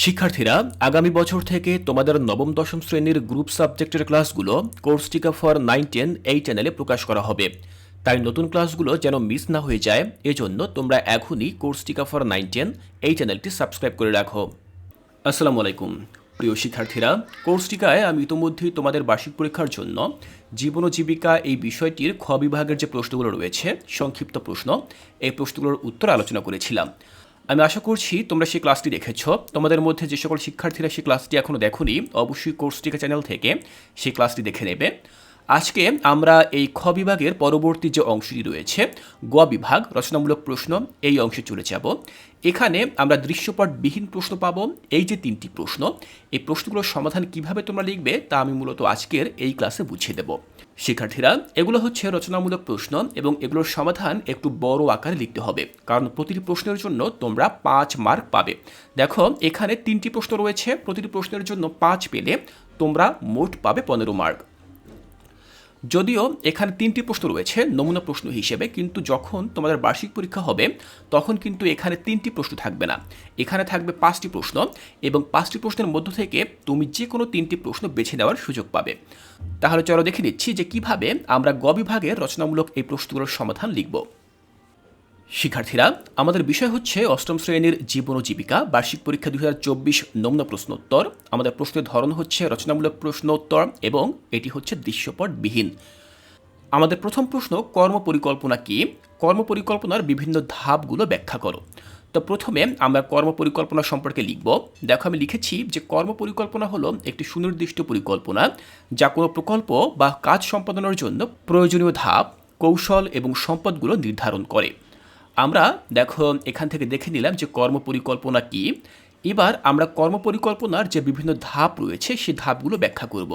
শিক্ষার্থীরা, আগামী বছর থেকে তোমাদের নবম, দশম শ্রেণির গ্রুপ সাবজেক্টের ক্লাসগুলো কোর্স টিকা ফর নাইন, টেন এই চ্যানেলে প্রকাশ করা হবে। তাই নতুন ক্লাসগুলো যেন মিস না হয়ে যায়, এজন্য তোমরা এখনই কোর্স টিকা ফর নাইন, টেন এই চ্যানেলটি সাবস্ক্রাইব করে রাখো। আসসালামু আলাইকুম। প্রিয় শিক্ষার্থীরা, কোর্স টিকায় আমি ইতোমধ্যেই তোমাদের বার্ষিক পরীক্ষার জন্য জীবন জীবিকা এই বিষয়টির খ বিভাগের যে প্রশ্নগুলো রয়েছে, সংক্ষিপ্ত প্রশ্ন, এই প্রশ্নগুলোর উত্তর আলোচনা করেছিলাম। আমি আশা করছি তোমরা সেই ক্লাসটি দেখেছ। তোমাদের মধ্যে যে সকল শিক্ষার্থীরা সেই ক্লাসটি এখনও দেখোনি, অবশ্যই কোর্স টিকা চ্যানেল থেকে সেই ক্লাসটি দেখে নেবে। আজকে আমরা এই খ বিভাগের পরবর্তী যে অংশটি রয়েছে, গ বিভাগ, রচনামূলক প্রশ্ন, এই অংশে চলে যাব। এখানে আমরা দৃশ্যপটবিহীন প্রশ্ন পাব, এই যে তিনটি প্রশ্ন, এই প্রশ্নগুলোর সমাধান কীভাবে তোমরা লিখবে তা আমি মূলত আজকের এই ক্লাসে বুঝিয়ে দেব। শিক্ষার্থীরা, এগুলো হচ্ছে রচনামূলক প্রশ্ন এবং এগুলোর সমাধান একটু বড় আকারে লিখতে হবে, কারণ প্রতিটি প্রশ্নের জন্য তোমরা পাঁচ মার্ক পাবে। দেখো, এখানে তিনটি প্রশ্ন রয়েছে, প্রতিটি প্রশ্নের জন্য পাঁচ পেলে তোমরা মোট পাবে পনেরো মার্ক। যদিও এখানে তিনটি প্রশ্ন রয়েছে, নমুনা প্রশ্ন হিসেবে, কিন্তু যখন তোমাদের বার্ষিক পরীক্ষা হবে, তখন কিন্তু এখানে তিনটি প্রশ্ন থাকবে না। এখানে থাকবে পাঁচটি প্রশ্ন এবং পাঁচটি প্রশ্নের মধ্য থেকে তুমি যে কোনো তিনটি প্রশ্ন বেছে নেওয়ার সুযোগ পাবে। তাহলে চলো দেখে নিচ্ছি যে কীভাবে আমরা গ বিভাগের রচনামূলক এই প্রশ্নগুলোর সমাধান লিখব। শিক্ষার্থীরা, আমাদের বিষয় হচ্ছে অষ্টম শ্রেণির জীবন ও জীবিকা, বার্ষিক পরীক্ষা দুই হাজার চব্বিশ নমুনা প্রশ্নোত্তর। আমাদের প্রশ্নের ধরন হচ্ছে রচনামূলক প্রশ্নোত্তর এবং এটি হচ্ছে দৃশ্যপটবিহীন। আমাদের প্রথম প্রশ্ন কর্ম পরিকল্পনা কি? কর্ম পরিকল্পনার বিভিন্ন ধাপগুলো ব্যাখ্যা করো। তো প্রথমে আমরা কর্ম পরিকল্পনা সম্পর্কে লিখব। দেখো, আমি লিখেছি যে কর্ম পরিকল্পনা হলো একটি সুনির্দিষ্ট পরিকল্পনা যা কোনো প্রকল্প বা কাজ সম্পাদনের জন্য প্রয়োজনীয় ধাপ, কৌশল এবং সম্পদগুলো নির্ধারণ করে। আমরা দেখো এখান থেকে দেখে নিলাম যে কর্ম পরিকল্পনা কী। এবার আমরা কর্ম পরিকল্পনার যে বিভিন্ন ধাপ রয়েছে, সেই ধাপগুলো ব্যাখ্যা করব।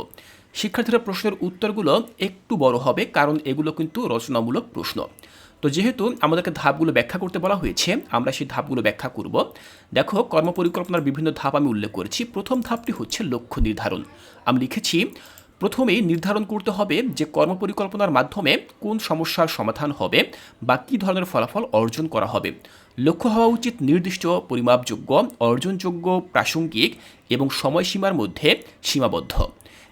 শিক্ষার্থীরা প্রশ্নের উত্তরগুলো একটু বড় হবে, কারণ এগুলো কিন্তু রচনামূলক প্রশ্ন। তো যেহেতু আমাদেরকে ধাপগুলো ব্যাখ্যা করতে বলা হয়েছে, আমরা সেই ধাপগুলো ব্যাখ্যা করব। দেখো কর্ম পরিকল্পনার বিভিন্ন ধাপ আমি উল্লেখ করেছি। প্রথম ধাপটি হচ্ছে লক্ষ্য নির্ধারণ। আমি লিখেছি প্রথমেই নির্ধারণ করতে হবে যে কর্মপরিকল্পনার মাধ্যমে কোন সমস্যার সমাধান হবে বা কী ধরনের ফলাফল অর্জন করা হবে। লক্ষ্য হওয়া উচিত নির্দিষ্ট, পরিমাপযোগ্য, অর্জনযোগ্য, প্রাসঙ্গিক এবং সময়সীমার মধ্যে সীমাবদ্ধ।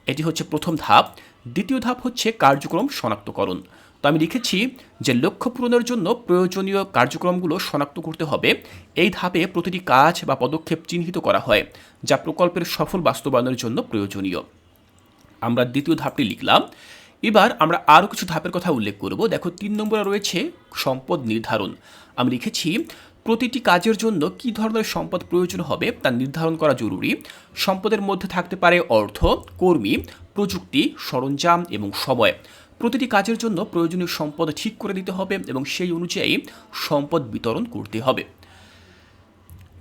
এটি হচ্ছে প্রথম ধাপ। দ্বিতীয় ধাপ হচ্ছে কার্যক্রম শনাক্তকরণ। তো আমি লিখেছি যে লক্ষ্য পূরণের জন্য প্রয়োজনীয় কার্যক্রমগুলো শনাক্ত করতে হবে। এই ধাপে প্রতিটি কাজ বা পদক্ষেপ চিহ্নিত করা হয়, যা প্রকল্পের সফল বাস্তবায়নের জন্য প্রয়োজনীয়। আমরা দ্বিতীয় ধাপটি লিখলাম। এবার আমরা আরও কিছু ধাপের কথা উল্লেখ করব। দেখো, তিন নম্বরে রয়েছে সম্পদ নির্ধারণ। আমি লিখেছি, প্রতিটি কাজের জন্য কি ধরনের সম্পদ প্রয়োজন হবে তা নির্ধারণ করা জরুরি। সম্পদের মধ্যে থাকতে পারে অর্থ, কর্মী, প্রযুক্তি, সরঞ্জাম এবং সময়। প্রতিটি কাজের জন্য প্রয়োজনীয় সম্পদ ঠিক করে দিতে হবে এবং সেই অনুযায়ী সম্পদ বিতরণ করতে হবে।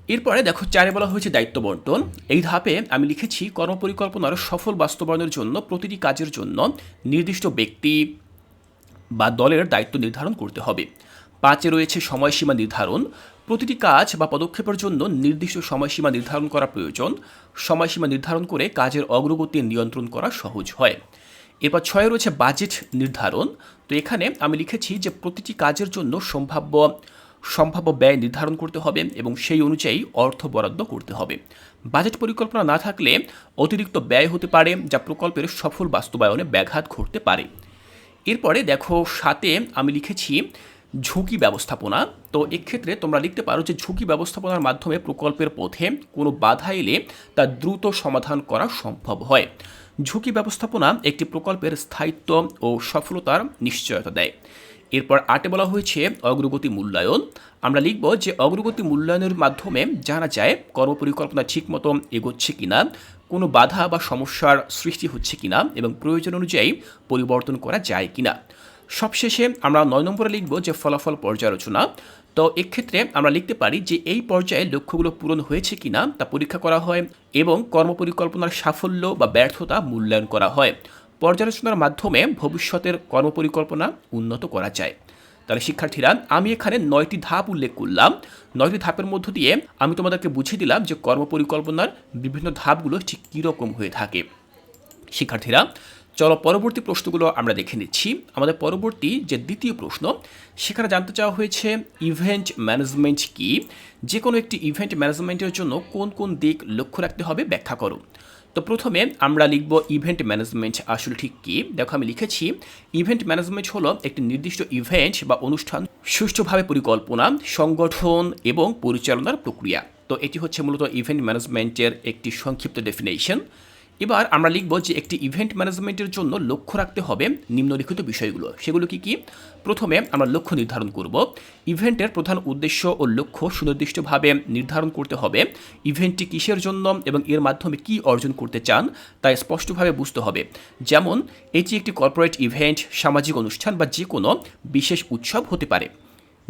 এরপরে দেখো, চারে বলা হয়েছে দায়িত্ব বন্টন এই ধাপে আমি লিখেছি কর্মপরিকল্পনার সফল বাস্তবায়নের জন্য প্রতিটি কাজের জন্য নির্দিষ্ট ব্যক্তি বা দলের দায়িত্ব নির্ধারণ করতে হবে। পাঁচে রয়েছে সময়সীমা নির্ধারণ। প্রতিটি কাজ বা পদক্ষেপের জন্য নির্দিষ্ট সময়সীমা নির্ধারণ করা প্রয়োজন। সময়সীমা নির্ধারণ করে কাজের অগ্রগতি নিয়ন্ত্রণ করা সহজ হয়। এরপর ছয়ে রয়েছে বাজেট নির্ধারণ। তো এখানে আমি লিখেছি যে প্রতিটি কাজের জন্য সম্ভাব্য সম্ভাব্য ব্যয় নির্ধারণ করতে হবে এবং সেই অনুযায়ী অর্থ বরাদ্দ করতে হবে। বাজেট পরিকল্পনা না থাকলে অতিরিক্ত ব্যয় হতে পারে, যা প্রকল্পের সফল বাস্তবায়নে ব্যাঘাত ঘটতে পারে। এরপরে দেখো, সাথে আমি লিখেছি ঝুঁকি ব্যবস্থাপনা। তো এক্ষেত্রে তোমরা লিখতে পারো যে ঝুঁকি ব্যবস্থাপনার মাধ্যমে প্রকল্পের পথে কোনো বাধা এলে তা দ্রুত সমাধান করা সম্ভব হয়। ঝুঁকি ব্যবস্থাপনা একটি প্রকল্পের স্থায়িত্ব ও সফলতার নিশ্চয়তা দেয়। এরপর আটে বলা হয়েছে অগ্রগতি মূল্যায়ন। আমরা লিখব যে অগ্রগতি মূল্যায়নের মাধ্যমে জানা যায় কর্মপরিকল্পনা ঠিকমতো এগোচ্ছে কিনা, কোনো বাধা বা সমস্যার সৃষ্টি হচ্ছে কিনা এবং প্রয়োজন অনুযায়ী পরিবর্তন করা যায় কিনা। সবশেষে আমরা নয় নম্বরে লিখব যে ফলাফল পর্যালোচনা। তো এক্ষেত্রে আমরা লিখতে পারি যে এই পর্যায়ে লক্ষ্যগুলো পূরণ হয়েছে কিনা তা পরীক্ষা করা হয় এবং কর্মপরিকল্পনার সাফল্য বা ব্যর্থতা মূল্যায়ন করা হয়। পর্যালোচনার মাধ্যমে ভবিষ্যতের কর্মপরিকল্পনা উন্নত করা যায়। তাহলে শিক্ষার্থীরা, আমি এখানে নয়টি ধাপ উল্লেখ করলাম। নয়টি ধাপের মধ্য দিয়ে আমি তোমাদেরকে বুঝিয়ে দিলাম যে কর্মপরিকল্পনার বিভিন্ন ধাপগুলো ঠিক কীরকম হয়ে থাকে। শিক্ষার্থীরা, চলো পরবর্তী প্রশ্নগুলো আমরা দেখে নিচ্ছি। আমাদের পরবর্তী যে দ্বিতীয় প্রশ্ন, সেখানে জানতে চাওয়া হয়েছে ইভেন্ট ম্যানেজমেন্ট কি? যে কোনো একটি ইভেন্ট ম্যানেজমেন্টের জন্য কোন কোন দিক লক্ষ্য রাখতে হবে ব্যাখ্যা করো। তো প্রথমে আমরা লিখব ইভেন্ট ম্যানেজমেন্ট আসলে ঠিক কী? দেখো আমি লিখেছি ইভেন্ট ম্যানেজমেন্ট হলো একটি নির্দিষ্ট ইভেন্ট বা অনুষ্ঠান সুষ্ঠুভাবে পরিকল্পনা, সংগঠন এবং পরিচালনার প্রক্রিয়া। তো এটি হচ্ছে মূলত ইভেন্ট ম্যানেজমেন্টের একটি সংক্ষিপ্ত ডেফিনেশন এবার আমরা লিখব যে একটি ইভেন্ট ম্যানেজমেন্টের জন্য লক্ষ্য রাখতে হবে নিম্নলিখিত বিষয়গুলো। সেগুলো কি কি? প্রথমে আমরা লক্ষ্য নির্ধারণ করব। ইভেন্টের প্রধান উদ্দেশ্য ও লক্ষ্য সুনির্দিষ্টভাবে নির্ধারণ করতে হবে। ইভেন্টটি কিসের জন্য এবং এর মাধ্যমে কি অর্জন করতে চান তা স্পষ্টভাবে বুঝতে হবে। যেমন, এটি একটি কর্পোরেট ইভেন্ট সামাজিক অনুষ্ঠান বা যে কোনো বিশেষ উৎসব হতে পারে।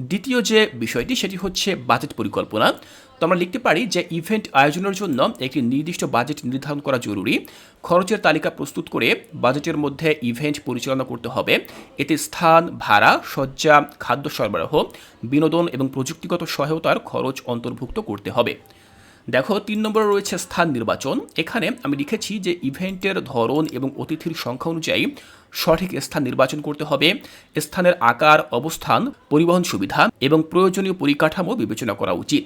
দ্বিতীয় যে বিষয়টি, সেটি হচ্ছে বাজেট পরিকল্পনা। তো আমরা লিখতে পারি যে ইভেন্ট আয়োজনের জন্য একটি নির্দিষ্ট বাজেট নির্ধারণ করা জরুরি। খরচের তালিকা প্রস্তুত করে বাজেটের মধ্যে ইভেন্ট পরিচালনা করতে হবে। এতে স্থান, ভাড়া সজ্জা খাদ্য সরবরাহ, বিনোদন এবং প্রযুক্তিগত সহায়তার খরচ অন্তর্ভুক্ত করতে হবে। দেখো, তিন নম্বরে রয়েছে স্থান নির্বাচন। এখানে আমি লিখেছি যে ইভেন্টের ধরন এবং অতিথির সংখ্যা অনুযায়ী সঠিক স্থান নির্বাচন করতে হবে। স্থানের আকার, অবস্থান, পরিবহন সুবিধা এবং প্রয়োজনীয় পরিকাঠামো বিবেচনা করা উচিত।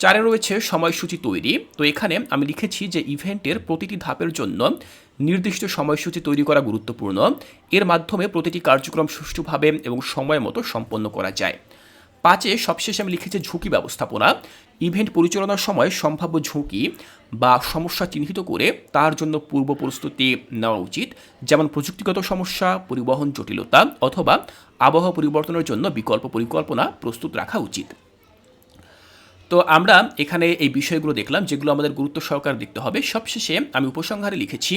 চারে রয়েছে সময়সূচি তৈরি। তো এখানে আমি লিখেছি যে ইভেন্টের প্রতিটি ধাপের জন্য নির্দিষ্ট সময়সূচি তৈরি করা গুরুত্বপূর্ণ। এর মাধ্যমে প্রতিটি কার্যক্রম সুষ্ঠুভাবে এবং সময় মতো সম্পন্ন করা যায়। পাঁচে সবশেষে আমি লিখেছি ঝুঁকি ব্যবস্থাপনা, ইভেন্ট পরিচালনার সময় সম্ভাব্য ঝুঁকি বা সমস্যা চিহ্নিত করে তার জন্য পূর্ব প্রস্তুতি নেওয়া উচিত, যেমন প্রযুক্তিগত সমস্যা, পরিবহন জটিলতা অথবা আবহাওয়া পরিবর্তনের জন্য বিকল্প পরিকল্পনা প্রস্তুত রাখা উচিত। তো আমরা এখানে এই বিষয়গুলো দেখলাম যেগুলো আমাদের গুরুত্ব সহকারে দেখতে হবে। সবশেষে আমি উপসংহারে লিখেছি,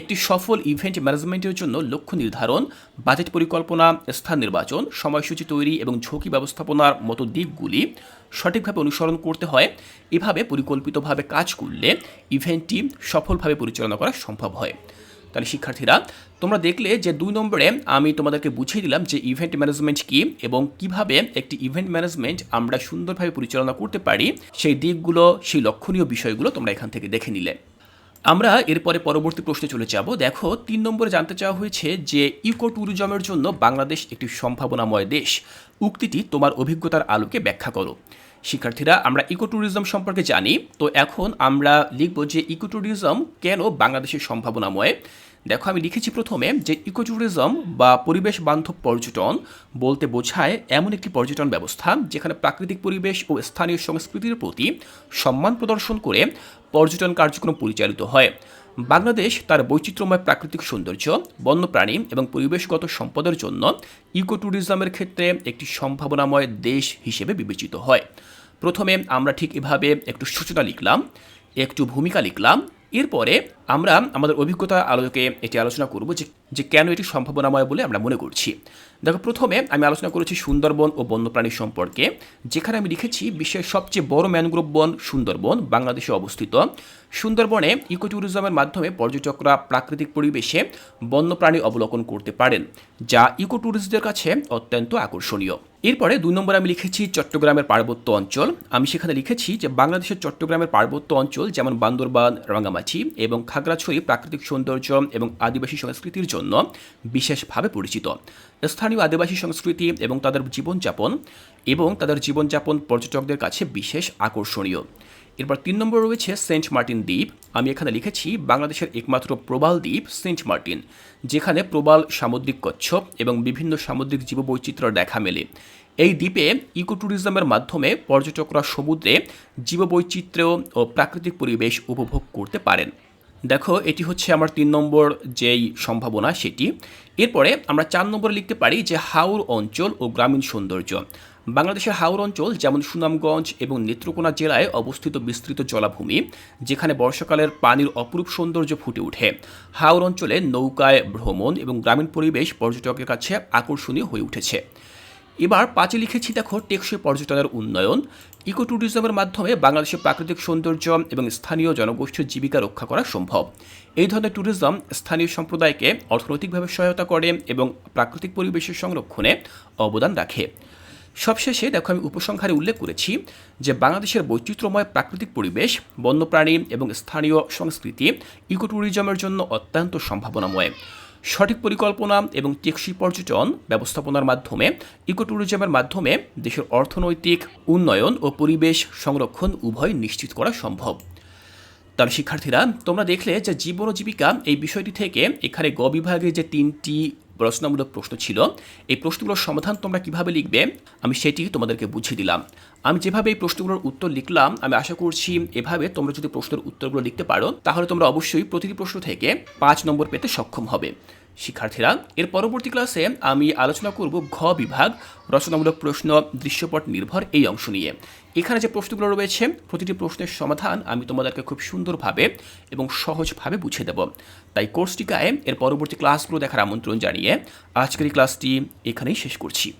একটি সফল ইভেন্ট ম্যানেজমেন্টের জন্য লক্ষ্য নির্ধারণ, বাজেট পরিকল্পনা, স্থান নির্বাচন, সময়সূচি তৈরি এবং ঝুঁকি ব্যবস্থাপনার মতো দিকগুলি সঠিকভাবে অনুসরণ করতে হয়। এভাবে পরিকল্পিতভাবে কাজ করলে ইভেন্টটি সফলভাবে পরিচালনা করা সম্ভব হয়। তাহলে শিক্ষার্থীরা, তোমরা দেখলে যে দুই নম্বরে আমি তোমাদেরকে বুঝিয়ে দিলাম যে ইভেন্ট ম্যানেজমেন্ট কি এবং কীভাবে একটি ইভেন্ট ম্যানেজমেন্ট আমরা সুন্দরভাবে পরিচালনা করতে পারি। সেই দিকগুলো, সেই লক্ষণীয় বিষয়গুলো তোমরা এখান থেকে দেখে নিলে। আমরা এরপরে পরবর্তী প্রশ্নে চলে যাব। দেখো, তিন নম্বরে জানতে চাওয়া হয়েছে যে ইকো ট্যুরিজমের জন্য বাংলাদেশ একটি সম্ভাবনাময় দেশ। উক্তিটি তোমার অভিজ্ঞতার আলোকে ব্যাখ্যা করো। শিক্ষার্থীরা, আমরা ইকো ট্যুরিজম সম্পর্কে জানি। তো এখন আমরা লিখব যে ইকো ট্যুরিজম কেন বাংলাদেশের সম্ভাবনাময়? দেখো, আমি লিখেছি প্রথমে যে ইকো ট্যুরিজম বা পরিবেশ বান্ধব পর্যটন বলতে বোঝায় এমন একটি পর্যটন ব্যবস্থা যেখানে প্রাকৃতিক পরিবেশ ও স্থানীয় সংস্কৃতির প্রতি সম্মান প্রদর্শন করে পর্যটন কার্যক্রম পরিচালিত হয়। বাংলাদেশ তার বৈচিত্র্যময় প্রাকৃতিক সৌন্দর্য, বন্যপ্রাণী এবং পরিবেশগত সম্পদের জন্য ইকো ট্যুরিজমের ক্ষেত্রে একটি সম্ভাবনাময় দেশ হিসেবে বিবেচিত হয়। প্রথমে আমরা ঠিক এভাবে একটু সূচনা লিখলাম, একটু ভূমিকা লিখলাম, এরপরে আমরা আমাদের অভিজ্ঞতা আলোকে এটি আলোচনা করব যে যে কেন এটি সম্ভাবনাময় বলে আমরা মনে করছি। দেখো, প্রথমে আমি আলোচনা করেছি সুন্দরবন ও বন্যপ্রাণী সম্পর্কে, যেখানে আমি লিখেছি বিশ্বের সবচেয়ে বড় ম্যানগ্রোভ বন সুন্দরবন, বাংলাদেশে অবস্থিত। সুন্দরবনে ইকো ট্যুরিজমের মাধ্যমে পর্যটকরা প্রাকৃতিক পরিবেশে বন্যপ্রাণী অবলোকন করতে পারেন, যা ইকো ট্যুরিস্টদের কাছে অত্যন্ত আকর্ষণীয়। এরপরে দুই নম্বরে আমি লিখেছি চট্টগ্রামের পার্বত্য অঞ্চল। আমি সেখানে লিখেছি যে বাংলাদেশের চট্টগ্রামের পার্বত্য অঞ্চল যেমন বান্দরবান, রাঙ্গামাটি এবং খাগড়াছড়ি প্রাকৃতিক সৌন্দর্য এবং আদিবাসী সংস্কৃতির জন্য। বিশেষভাবে পরিচিত। স্থানীয় আদিবাসী সংস্কৃতি এবং তাদের জীবনযাপন এবং তাদের জীবনযাপন পর্যটকদের কাছে বিশেষ আকর্ষণীয়। এরপর তিন নম্বর রয়েছে সেন্ট মার্টিন দ্বীপ। আমি এখানে লিখেছি, বাংলাদেশের একমাত্র প্রবাল দ্বীপ সেন্ট মার্টিন, যেখানে প্রবাল সামুদ্রিক কচ্ছপ এবং বিভিন্ন সামুদ্রিক জীববৈচিত্র্য দেখা মেলে। এই দ্বীপে ইকো ট্যুরিজমের মাধ্যমে পর্যটকরা সমুদ্রে জীববৈচিত্র্য ও প্রাকৃতিক পরিবেশ উপভোগ করতে পারেন। দেখো, এটি হচ্ছে আমার তিন নম্বর যেই সম্ভাবনা সেটি। এরপরে আমরা চার নম্বরে লিখতে পারি যে হাওর অঞ্চল ও গ্রামীণ সৌন্দর্য। বাংলাদেশের হাওর অঞ্চল যেমন সুনামগঞ্জ এবং নেত্রকোনা জেলায় অবস্থিত বিস্তৃত জলাভূমি, যেখানে বর্ষাকালের পানির অপরূপ সৌন্দর্য ফুটে ওঠে। হাওর অঞ্চলে নৌকায় ভ্রমণ এবং গ্রামীণ পরিবেশ পর্যটকের কাছে আকর্ষণীয় হয়ে উঠেছে। এবার পাঁচে লিখেছি দেখো টেকসই পর্যটনের উন্নয়ন ইকো ট্যুরিজমের মাধ্যমে বাংলাদেশের প্রাকৃতিক সৌন্দর্য এবং স্থানীয় জনগোষ্ঠীর জীবিকা রক্ষা করা সম্ভব। এই ধরনের ট্যুরিজম স্থানীয় সম্প্রদায়কে অর্থনৈতিকভাবে সহায়তা করে এবং প্রাকৃতিক পরিবেশের সংরক্ষণে অবদান রাখে। সবশেষে দেখো আমি উপসংহারে উল্লেখ করেছি যে বাংলাদেশের বৈচিত্র্যময় প্রাকৃতিক পরিবেশ, বন্যপ্রাণী এবং স্থানীয় সংস্কৃতি ইকো ট্যুরিজমের জন্য অত্যন্ত সম্ভাবনাময়। সঠিক পরিকল্পনা এবং টেকসই পর্যটন ব্যবস্থাপনার মাধ্যমে ইকো ট্যুরিজমের মাধ্যমে দেশের অর্থনৈতিক উন্নয়ন ও পরিবেশ সংরক্ষণ উভয় নিশ্চিত করা সম্ভব। তার শিক্ষার্থীরা, তোমরা দেখলে যে জীবন জীবিকা এই বিষয়টি থেকে এখানে গ বিভাগে যে তিনটি প্রশ্নমূলক প্রশ্ন ছিল, এই প্রশ্নগুলোর সমাধান তোমরা কীভাবে লিখবে? আমি সেটি তোমাদেরকে বুঝিয়ে দিলাম। আমি যেভাবে এই প্রশ্নগুলোর উত্তর লিখলাম, আমি আশা করছি এভাবে তোমরা যদি প্রশ্নের উত্তরগুলো লিখতে পারো, তাহলে তোমরা অবশ্যই প্রতিটি প্রশ্ন থেকে পাঁচ নম্বর পেতে সক্ষম হবে। শিক্ষার্থীরা, এর পরবর্তী ক্লাসে আমি আলোচনা করব ঘ বিভাগ, রচনামূলক প্রশ্ন, দৃশ্যপট নির্ভর এই অংশ নিয়ে। এখানে যে প্রশ্নগুলো রয়েছে, প্রতিটি প্রশ্নের সমাধান আমি তোমাদেরকে খুব সুন্দরভাবে এবং সহজভাবে বুঝিয়ে দেব। তাই কোর্সটি কোর্সটিকায় এর পরবর্তী ক্লাসগুলো দেখার আমন্ত্রণ জানিয়ে আজকের এই ক্লাসটি এখানেই শেষ করছি।